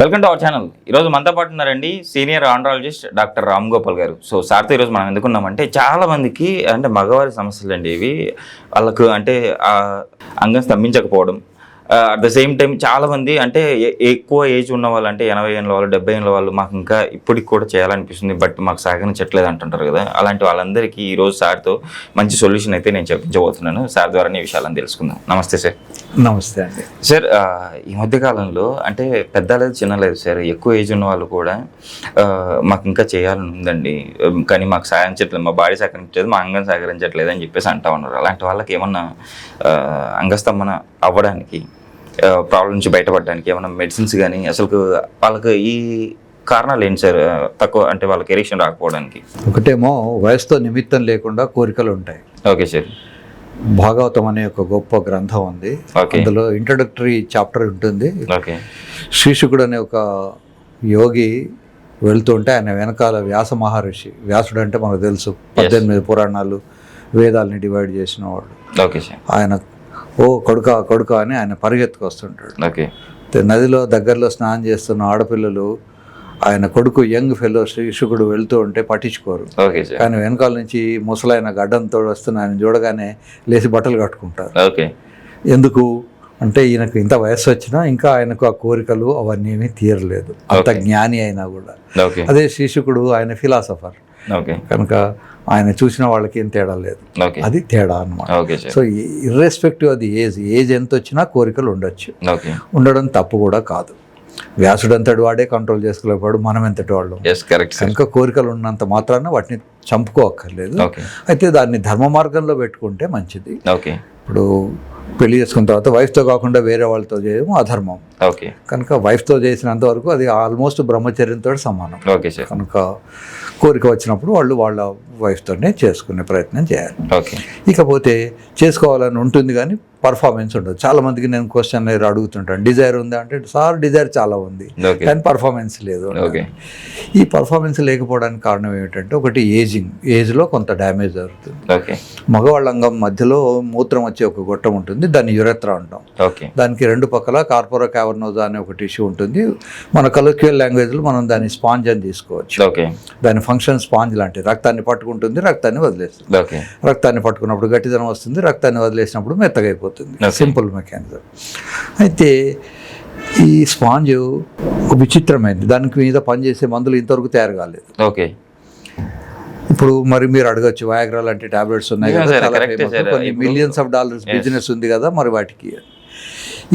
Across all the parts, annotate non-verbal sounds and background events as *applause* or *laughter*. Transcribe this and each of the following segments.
Welcome to our channel. ఈరోజు మనతో పాటు ఉన్నారండి senior andrologist doctor Ram Gopal garu. So సార్తో ఈరోజు మనం ఎందుకున్నామంటే చాలా మందికి అంటే మగవారి సమస్యలు అండి ఇవి. వాళ్ళకు అంటే అంగం స్తంభించకపోవడం అట్ ద సేమ్ టైం చాలా మంది అంటే ఎక్కువ ఏజ్ ఉన్న వాళ్ళు అంటే ఎనభై ఏళ్ళ వాళ్ళు డెబ్బై ఏళ్ళ వాళ్ళు మాకు ఇంకా ఇప్పటికి కూడా చేయాలనిపిస్తుంది. బట్ మాకు సహకరించట్లేదు అంటుంటారు కదా. అలాంటి వాళ్ళందరికీ ఈ రోజు సార్తో మంచి సొల్యూషన్ అయితే నేను చెప్పించబోతున్నాను. సార్ ద్వారానే ఈ విషయాలను తెలుసుకుందాం. నమస్తే సార్ నమస్తే అండి. సార్ ఈ మధ్య కాలంలో అంటే పెద్ద లేదు చిన్న లేదు సార్ ఎక్కువ ఏజ్ ఉన్న వాళ్ళు కూడా మాకు ఇంకా చేయాలని ఉందండి. కానీ మాకు సహకరించట్లేదు మా బాడీ సహకరించట్లేదు మా అంగం సహకరించట్లేదు అని చెప్పేసి అంటా ఉన్నారు. అలాంటి వాళ్ళకి ఏమన్నా అంగస్తంభన అవ్వడానికి ప్రాబ్లం నుంచి బయటపడడానికి ఏమన్నా మెడిసిన్స్ కానీ అసలు వాళ్ళకి ఈ కారణాలు ఏంటి సార్? తక్కువ అంటే వాళ్ళకి ఎరిక్షన్ రాకపోవడానికి. ఒకటేమో వయసుతో నిమిత్తం లేకుండా కోరికలు ఉంటాయి. Okay sir. భాగవతం అనే ఒక గొప్ప గ్రంథం ఉంది. అందులో ఇంట్రడక్టరీ చాప్టర్ ఉంటుంది. ఓకే. శ్రీశుకుడు అనే ఒక యోగి వెళ్తుంటే ఆయన వెనకాల వ్యాస మహర్షి వ్యాసుడు అంటే మనకు తెలుసు. పద్దెనిమిది పురాణాలు వేదాలని డివైడ్ చేసిన వాడు. Okay sir. ఆయన ఓ కొడుక కొడుక అని ఆయన పరిగెత్తుకొస్తుంటాడు. ఓకే. నదిలో దగ్గరలో స్నానం చేస్తున్న ఆడపిల్లలు ఆయన కొడుకు యంగ్ ఫెలో శ్రీశుకుడు వెళ్తూ ఉంటే పట్టించుకోరు. కానీ వెనకాల నుంచి ముసలైన గడ్డంతో వస్తున్న ఆయన చూడగానే లేచి బట్టలు కట్టుకుంటారు. ఓకే. ఎందుకు? అంటే ఈయనకు ఇంత వయస్సు వచ్చినా ఇంకా ఆయనకు ఆ కోరికలు అవన్నీ ఏమీ తీరలేదు. అంత. జ్ఞాని అయినా కూడా. అదే శిశుకుడు ఆయన ఫిలాసఫర్. కనుక ఆయన చూసిన వాళ్ళకి ఏం తేడా లేదు. అది తేడా సార్ సో ఇర్రెస్పెక్టివ్ అది ఏజ్ ఏజ్ ఎంత వచ్చినా కోరికలు ఉండొచ్చు. ఉండడం తప్పు కూడా కాదు. వ్యాసుడు అంతటి వాడే కంట్రోల్ చేసుకోలేకపోయాడు మనం ఎంతటి వాళ్ళు. కనుక కోరికలు ఉన్నంత మాత్రాన వాటిని చంపుకోక్కర్లేదు. ఓకే. అయితే దాన్ని ధర్మ మార్గంలో పెట్టుకుంటే మంచిది. ఓకే. ఇప్పుడు పెళ్ళి చేసుకున్న తర్వాత వైఫ్తో కాకుండా వేరే వాళ్ళతో చేయడం అధర్మం. ఓకే. కనుక వైఫ్తో చేసినంత వరకు అది ఆల్మోస్ట్ బ్రహ్మచర్యంతో సమానం. Okay sir. కనుక కోరిక వచ్చినప్పుడు వాళ్ళు వాళ్ళ వైఫ్తోనే చేసుకునే ప్రయత్నం చేయాలి. ఓకే. ఇకపోతే చేసుకోవాలని ఉంటుంది కానీ పర్ఫార్మెన్స్ ఉండదు. చాలా మందికి నేను క్వశ్చన్ అడుగుతుంటాను డిజైర్ ఉందా? అంటే సార్ డిజైర్ చాలా ఉంది కానీ పర్ఫార్మెన్స్ లేదు ఓకే. ఈ పర్ఫార్మెన్స్ లేకపోవడానికి కారణం ఏమిటంటే ఒకటి ఏజింగ్ ఏజ్లో కొంత డ్యామేజ్ జరుగుతుంది. ఓకే మగవాళ్ళ అంగం మధ్యలో మూత్రం వచ్చే ఒక గొట్టం ఉంటుంది దాన్ని యురెత్రా అంటాం. ఓకే దానికి రెండు పక్కల కార్పొరా క్యావర్నోజా అనే ఒక టిష్యూ ఉంటుంది. మన కలక్యువల్ లాంగ్వేజ్లో మనం దాన్ని స్పాంజ్ అని తీసుకోవచ్చు. ఓకే దాని ఫంక్షన్ స్పాంజ్ లాంటిది. రక్తాన్ని పట్టుకుంటుంది రక్తాన్ని వదిలేస్తుంది. ఓకే రక్తాన్ని పట్టుకున్నప్పుడు గట్టిదనం వస్తుంది రక్తాన్ని వదిలేసినప్పుడు మెత్తగైపోతుంది. సింపుల్ మెకానిజం అయితే ఈ స్పాంజ్ విచిత్రమైనది. దానికి మీద పనిచేసే మందులు ఇంతవరకు తయారు కాలేదు. ఓకే ఇప్పుడు మరి మీరు అడగచ్చు వయాగ్రా లాంటి టాబ్లెట్స్ ఉన్నాయి కదా. కొన్ని మిలియన్స్ ఆఫ్ డాలర్స్. బిజినెస్ ఉంది కదా మరి వాటికి.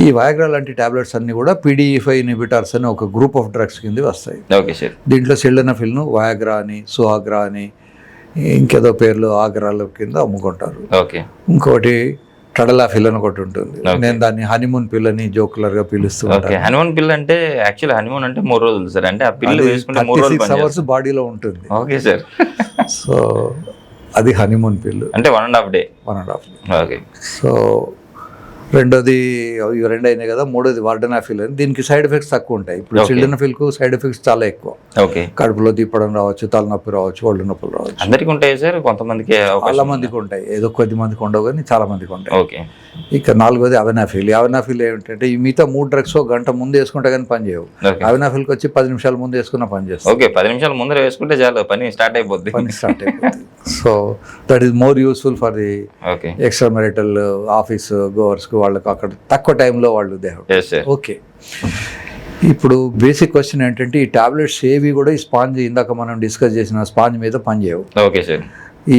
ఈ వయాగ్రా లాంటి టాబ్లెట్స్ అన్ని కూడా పీడిఎఫ్ఐ ఇన్హిబిటర్స్ అని ఒక గ్రూప్ ఆఫ్ డ్రగ్స్ కింద వస్తాయి. దీంట్లో సిల్డనఫిల్ను వయాగ్రా అని సుహాగ్రా అని ఇంకేదో పేర్లు ఆగ్రాల కింద అమ్ముకుంటారు. ఓకే ఇంకోటి టడలాఫిల్ అని ఒకటి ఉంటుంది. నేను దాన్ని హనీమూన్ పిల్ అని జోకులర్గా పిలుస్తూ హనుమాన్ పిల్ల అంటే యాక్చువల్ హనుమాన్ అంటే మూడు రోజులు సార్. అంటే ఆ పిల్లు వేసుకుంటే మూడు రోజులు సిక్స్ అవర్స్ బాడీలో ఉంటుంది. ఓకే సార్ సో అది హనీమూన్ పిల్ అంటే one and half day one and half okay so రెండోది ఇవి రెండు అయినాయి కదా మూడోది వార్డనాఫిల్ అని. దీనికి సైడ్ ఎఫెక్ట్స్ తక్కువ ఉంటాయి. ఇప్పుడు Okay. చిల్డ్రనఫిల్కు సైడ్ ఎఫెక్ట్స్ చాలా ఎక్కువ. ఓకే. కడుపులో తిప్పడం రావచ్చు తలనొప్పి రావచ్చు ఒళ్ళు నొప్పులు రావచ్చు. అందరికి ఉంటాయి సార్? కొంతమందికి చాలా మందికి ఉంటాయి. ఏదో కొద్ది మందికి ఉండవు కానీ చాలా మందికి ఉంటాయి. ఓకే. ఇక నాలుగోది అవనాఫిల్. అవనాఫిల్ ఏమిటంటే ఈ మిగతా మూడు డ్రగ్స్ గంట ముందు వేసుకుంటే కానీ పని చేయవు. అవనాఫిల్కి వచ్చి పది నిమిషాల ముందు వేసుకున్న పని చేస్తుంది ఓకే పది నిమిషాల ముందర వేసుకుంటే చాలు పని స్టార్ట్ అయిపోద్ది. పని స్టార్ట్ అయిపోతుంది so that is more useful for the extra marital office గోవర్స్కి వాళ్ళకి అక్కడ తక్కువ టైంలో వాళ్ళు ఓకే. ఇప్పుడు బేసిక్ క్వశ్చన్ ఏంటంటే ఈ టాబ్లెట్స్ ఏవి కూడా ఈ స్పాంజ్ ఇందాక మనం డిస్కస్ చేసిన స్పాంజ్ మీద పనిచేయవు ఓకే సార్ ఈ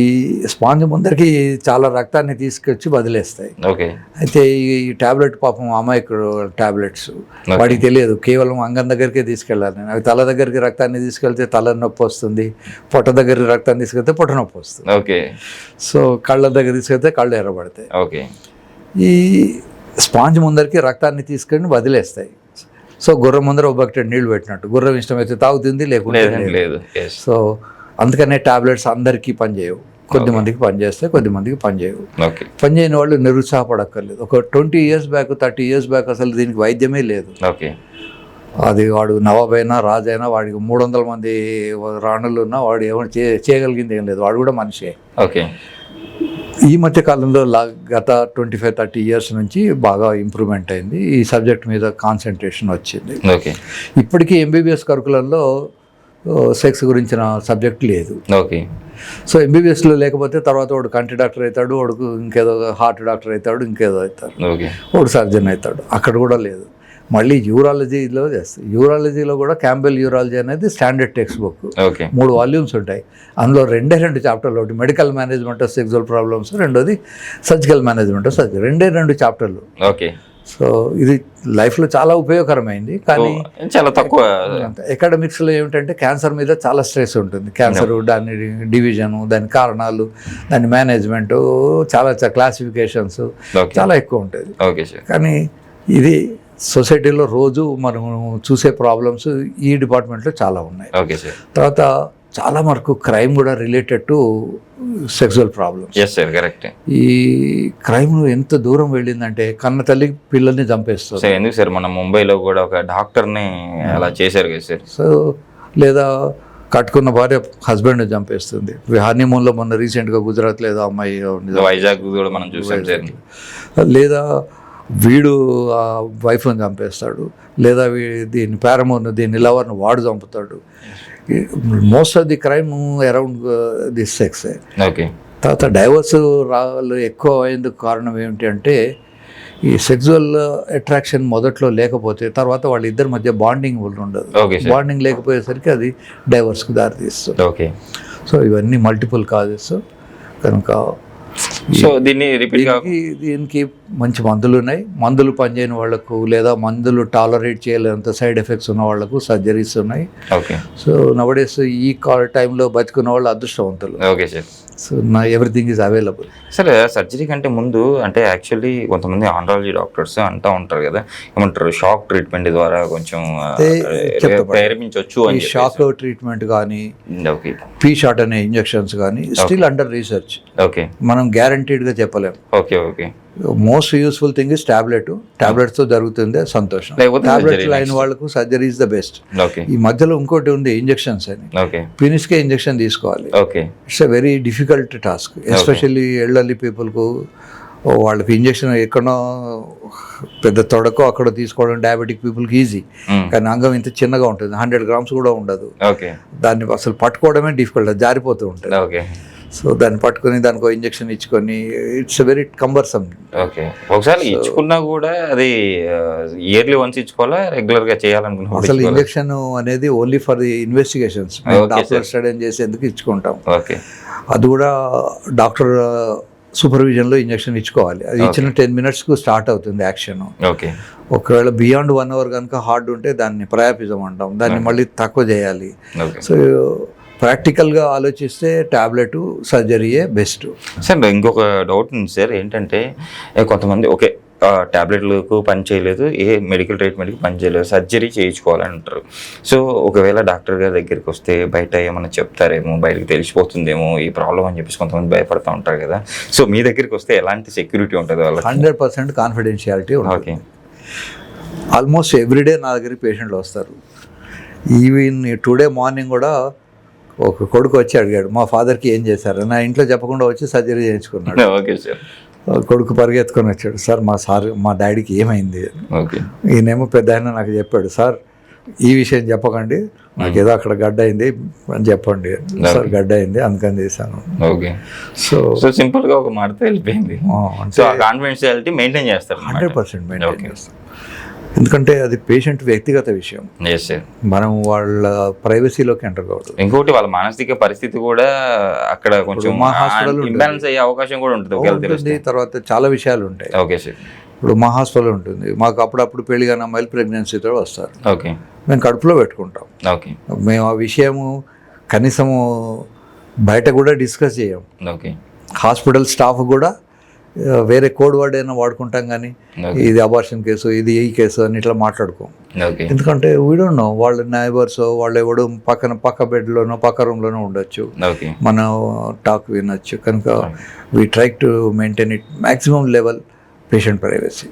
స్పాంజ్ ముందరికి చాలా రక్తాన్ని తీసుకొచ్చి వదిలేస్తాయి. ఓకే అయితే ఈ టాబ్లెట్ పాపం అమాయకుడు టాబ్లెట్స్ వాడికి తెలియదు. కేవలం అంగం దగ్గరికే తీసుకెళ్ళాలి. నేను అవి తల దగ్గరికి రక్తాన్ని తీసుకెళ్తే తల నొప్పి వస్తుంది పొట్ట దగ్గరికి రక్తాన్ని తీసుకెళ్తే పొట్ట నొప్పి వస్తుంది. ఓకే సో కళ్ళ దగ్గర తీసుకెళ్తే కళ్ళు ఎర్రబడతాయి. ఓకే ఈ స్పాంజ్ ముందరికి రక్తాన్ని తీసుకొని వదిలేస్తాయి. సో గుర్రం ముందర ఒక బకెట్ నీళ్ళు పెట్టినట్టు. గుర్రం ఇష్టమైతే తాగుతుంది లేకుంటే లేదు. సో అందుకనే టాబ్లెట్స్ అందరికీ పనిచేయవు. కొద్ది మందికి పనిచేస్తాయి కొద్ది మందికి పనిచేయవు. ఓకే. పనిచేయని వాళ్ళు నిరుత్సాహపడక్కర్లేదు. ఒక twenty years back thirty years back అసలు దీనికి వైద్యమే లేదు. ఓకే. అది వాడు నవాబైనా రాజైనా వాడికి మూడు వందల మంది రాణులు ఉన్నా వాడు ఏమైనా చేయగలిగింది ఏం లేదు. వాడు కూడా మనిషే. ఓకే. ఈ మధ్య కాలంలో లా గత ట్వంటీ ఫైవ్ థర్టీ ఇయర్స్ నుంచి బాగా ఇంప్రూవ్మెంట్ అయింది. ఈ సబ్జెక్ట్ మీద కాన్సన్ట్రేషన్ వచ్చింది. ఓకే. ఇప్పటికీ ఎంబీబీఎస్ కరికులంలో సెక్స్ గురించిన సబ్జెక్ట్ లేదు. ఓకే. సో ఎంబీబీఎస్లో లేకపోతే తర్వాత వాడు కంటి డాక్టర్ అవుతాడు వాడుకు ఇంకేదో హార్ట్ డాక్టర్ అవుతాడు ఇంకేదో అవుతాడు. ఓకే. వాడు సర్జన్ అవుతాడు. అక్కడ కూడా లేదు. మళ్ళీ యూరాలజీలో చేస్తాయి యూరాలజీలో కూడా క్యాంబెల్ యూరాలజీ అనేది స్టాండర్డ్ టెక్స్ట్ బుక్ ఓకే. మూడు వాల్యూమ్స్ ఉంటాయి. అందులో రెండే రెండు చాప్టర్లు. ఒకటి medical management of sexual problems రెండోది సర్జికల్ మేనేజ్మెంట్ ఆఫ్ సర్జరీ. రెండే రెండు చాప్టర్లు. ఓకే. సో ఇది లైఫ్లో చాలా ఉపయోగకరమైంది. కానీ చాలా తక్కువ ఎకాడమిక్స్లో ఏమిటంటే క్యాన్సర్ మీద చాలా స్ట్రెస్ ఉంటుంది. క్యాన్సర్ దాని డివిజను దాని కారణాలు దాని మేనేజ్మెంట్ చాలా క్లాసిఫికేషన్స్ చాలా ఎక్కువ ఉంటుంది కానీ ఇది సొసైటీలో రోజు మనం చూసే ప్రాబ్లమ్స్ ఈ డిపార్ట్మెంట్లో చాలా ఉన్నాయి. Okay sir. తర్వాత చాలా వరకు క్రైమ్ కూడా related to sexual problems. Yes sir correct ఈ క్రైమ్ ఎంత దూరం వెళ్ళిందంటే కన్న తల్లి పిల్లల్ని చంపేస్తుంది. సార్ ఎందుకు సార్ మన ముంబైలో కూడా ఒక డాక్టర్ని అలా చేశారు కదా సార్? సో లేదా కట్టుకున్న భార్య హస్బెండ్ చంపేస్తుంది. హనీమూన్లో మొన్న రీసెంట్గా గుజరాత్లో ఏదో అమ్మాయి. వైజాగ్ కూడా మనం చూసాం సార్. లేదా వీడు ఆ వైఫ్ని చంపేస్తాడు లేదా వీ దీని పారమోన్ దీని లవర్ని వాడు చంపుతాడు. Most of the crime around this sex. Okay. తర్వాత డైవర్స్ రాళ్ళు ఎక్కువ అయ్యేందుకు కారణం ఏమిటి అంటే ఈ సెక్సువల్ అట్రాక్షన్ మొదట్లో లేకపోతే తర్వాత వాళ్ళిద్దరి మధ్య బాండింగ్ ఉండదు. బాండింగ్ లేకపోయేసరికి అది డైవర్స్కి దారితీస్తుంది. ఓకే. సో ఇవన్నీ మల్టిపుల్ కాజెస్. కనుక సో దీన్ని దీనికి మంచి మందులు ఉన్నాయి. మందులు పనిచేయని వాళ్ళకు లేదా మందులు టాలరేట్ చేయలేనంత సైడ్ ఎఫెక్ట్స్ ఉన్న వాళ్ళకు సర్జరీస్ ఉన్నాయి. ఓకే సో నవడేస్ ఈ కాల్ టైంలో బతుకున్న వాళ్ళు అదృష్టవంతులు. ఓకే సార్ సో నా ఎవ్రీథింగ్ ఈజ్ అవైలబుల్ సరే సర్జరీ కంటే ముందు అంటే యాక్చువల్లీ కొంతమంది ఆండ్రాలజీ డాక్టర్స్ అంటూ ఉంటారు కదా ఏమంటారు షాక్ ట్రీట్మెంట్ ద్వారా కొంచెం. ప్రేరేపించవచ్చు ఈ షాక్ ట్రీట్మెంట్ కానీ ఓకే పీ షాట్ అనే ఇంజెక్షన్స్ కానీ స్టిల్ అండర్ రీసెర్చ్ ఓకే మనం గ్యారంటీడ్గా చెప్పలేం. Okay okay most useful thing is tablet. టాబ్లెట్స్తో జరుగుతుంది సంతోషం. టాబ్లెట్ అయిన వాళ్ళకు సర్జరీ ఇస్ ద బెస్ట్. ఈ మధ్యలో ఇంకోటి ఉంది ఇంజెక్షన్స్ అని. పినిస్కే ఇంజెక్షన్ తీసుకోవాలి. It's a very difficult task. Especially elderly పీపుల్కు వాళ్ళకి ఇంజెక్షన్ ఎక్కడో పెద్ద తొడకో అక్కడ తీసుకోవడం డయాబెటిక్ పీపుల్కి ఈజీ కానీ అంగం ఇంత చిన్నగా ఉంటుంది హండ్రెడ్ గ్రామ్స్ కూడా ఉండదు. దాన్ని అసలు పట్టుకోవడమే డిఫికల్ట్ జారిపోతూ ఉంటుంది. సో దాన్ని పట్టుకొని దానికి ఇంజెక్షన్ ఇచ్చుకొని ఇట్స్ వెరీ కంబర్సమ్ ఓకే. ఒకసారి ఇచ్చుకున్నా కూడా అది ఇయర్లీ వన్స్ ఇచ్చుకోవాలా? రెగ్యులర్గా అసలు? ఇంజెక్షన్ అనేది only for the investigations doctor study చేసేందుకు ఇచ్చుకుంటాం? ఓకే. అది కూడా డాక్టర్ సూపర్విజన్లో ఇంజెక్షన్ ఇచ్చుకోవాలి. అది ఇచ్చిన టెన్ మినిట్స్కు స్టార్ట్ అవుతుంది యాక్షన్ ఓకే. ఒకవేళ బియాండ్ వన్ అవర్ కనుక హార్డ్ ఉంటే దాన్ని ప్రయాపిజం అంటాం. దాన్ని మళ్ళీ తక్కువ చేయాలి. సో ప్రాక్టికల్గా ఆలోచిస్తే టాబ్లెట్ సర్జరీయే బెస్ట్. సార్ ఇంకొక డౌట్ ఉంది సార్ ఏంటంటే కొంతమంది ఓకే ట్యాబ్లెట్లకు పని చేయలేదు ఏ మెడికల్ ట్రీట్మెంట్కి పని చేయలేదు సర్జరీ చేయించుకోవాలని అంటారు సో ఒకవేళ డాక్టర్ గారి దగ్గరికి వస్తే బయట ఏమైనా చెప్తారేమో బయటకు తెలిసిపోతుందేమో ఈ ప్రాబ్లం అని చెప్పేసి కొంతమంది భయపడుతూ ఉంటారు కదా. సో మీ దగ్గరికి వస్తే ఎలాంటి సెక్యూరిటీ ఉంటుంది వాళ్ళకి? Hundred percent confidentiality okay. Almost everyday నా దగ్గరికి పేషెంట్లు వస్తారు. ఈవెన్ టుడే మార్నింగ్ కూడా ఒక కొడుకు వచ్చి అడిగాడు మా ఫాదర్కి ఏం చేశారు? నా ఇంట్లో చెప్పకుండా వచ్చి సర్జరీ చేయించుకున్నాడు. *laughs* Okay sir. కొడుకు పరిగెత్తుకొని వచ్చాడు సార్ మా సార్ మా డాడీకి ఏమైంది? ఓకే. ఈయనేమో పెద్ద ఆయన నాకు చెప్పాడు సార్ ఈ విషయం చెప్పకండి నాకు ఏదో అక్కడ గడ్డ అయింది అని చెప్పండి. సార్ గడ్డ అయింది అందుకని చేశాను. ఓకే. సో సో సింపుల్గా ఒక మాటతో వెళ్ళిపోయింది. సో కాన్ఫిడెన్షియాలిటీ మెయింటైన్ చేస్తారు హండ్రెడ్ పర్సెంట్ మెయింటైన్ Okay. ఎందుకంటే అది పేషెంట్ వ్యక్తిగత విషయం. మనం వాళ్ళ ప్రైవసీలోకి ఎంటర్ కావద్దు. ఇంకోటి వాళ్ళ మానసిక పరిస్థితి కూడా అక్కడ కొంచెం మా. ఇంబ్యాలెన్స్ అయ్యే అవకాశం కూడా ఉంటుంది తర్వాత చాలా విషయాలు ఉంటాయి. ఓకే సార్ ఇప్పుడు మా హాస్పిటల్ ఉంటుంది. మాకు అప్పుడప్పుడు పెళ్ళి కానీ అమ్మాయిలు ప్రెగ్నెన్సీతో వస్తారు. ఓకే మేము కడుపులో పెట్టుకుంటాం. ఓకే మేము ఆ విషయము కనీసము బయట కూడా డిస్కస్ చేయం. ఓకే హాస్పిటల్ స్టాఫ్ కూడా వేరే కోడ్ వర్డ్ అయినా వాడుకుంటాం కానీ. ఇది అబార్షన్ కేసు ఇది ఈ కేసు అని ఇట్లా మాట్లాడుకోం. ఎందుకంటే వీడో నో వాళ్ళ నైబర్స్ వాళ్ళు ఎవడు పక్కన పక్క బెడ్లోనో పక్క రూమ్లోనో ఉండొచ్చు. మన టాక్ వినొచ్చు. కనుక we try to maintain it maximum level patient privacy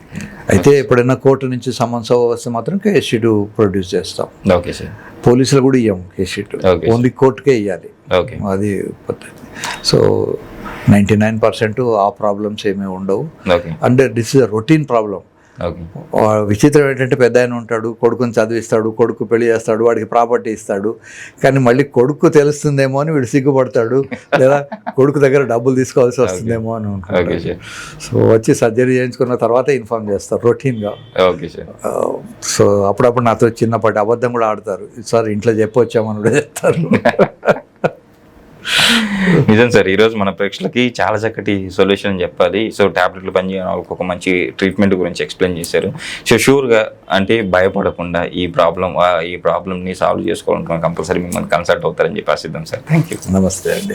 అయితే ఎప్పుడైనా కోర్టు నుంచి సమన్స్ వస్తే మాత్రం కేస్ షీట్ ప్రొడ్యూస్ చేస్తాం. ఓకే సార్ పోలీసులు కూడా ఇవ్వం కేస్ షీట్. ఓన్లీ కోర్టుకే ఇవ్వాలి ఓకే అది పద్ధతి. సో నైంటీ నైన్ పర్సెంట్ ఆ ప్రాబ్లమ్స్ ఏమీ ఉండవు. అంటే this is a routine problem. విచిత్రం ఏంటంటే పెద్ద ఆయన ఉంటాడు కొడుకుని చదివిస్తాడు కొడుకు పెళ్ళి చేస్తాడు వాడికి ప్రాపర్టీ ఇస్తాడు. కానీ మళ్ళీ కొడుకు తెలుస్తుందేమో అని వీడు సిగ్గుపడతాడు. లేదా కొడుకు దగ్గర డబ్బులు తీసుకోవాల్సి వస్తుందేమో అని సో వచ్చి సర్జరీ చేయించుకున్న తర్వాత ఇన్ఫార్మ్ చేస్తారు రొటీన్గా. సో అప్పుడప్పుడు నాతో చిన్నపాటి అబద్ధం కూడా ఆడతారు. సార్ ఇంట్లో చెప్పొచ్చామని కూడా చెప్తారు. *laughs* నిజం సార్ ఈరోజు మన ప్రేక్షకులకి చాలా చక్కటి సొల్యూషన్ చెప్పాలి. సో ట్యాబ్లెట్లు పనిచేయడం వాళ్ళకి ఒక మంచి ట్రీట్మెంట్ గురించి ఎక్స్ప్లెయిన్ చేశారు. సో షూర్గా అంటే భయపడకుండా ఈ ప్రాబ్లం ఈ ప్రాబ్లమ్ని సాల్వ్ చేసుకోవాలనుకున్న కంపల్సరీ మిమ్మల్ని కన్సల్ట్ అవుతారని చెప్పి ఆశిద్దాం సార్. థ్యాంక్ యూ నమస్తే అండి.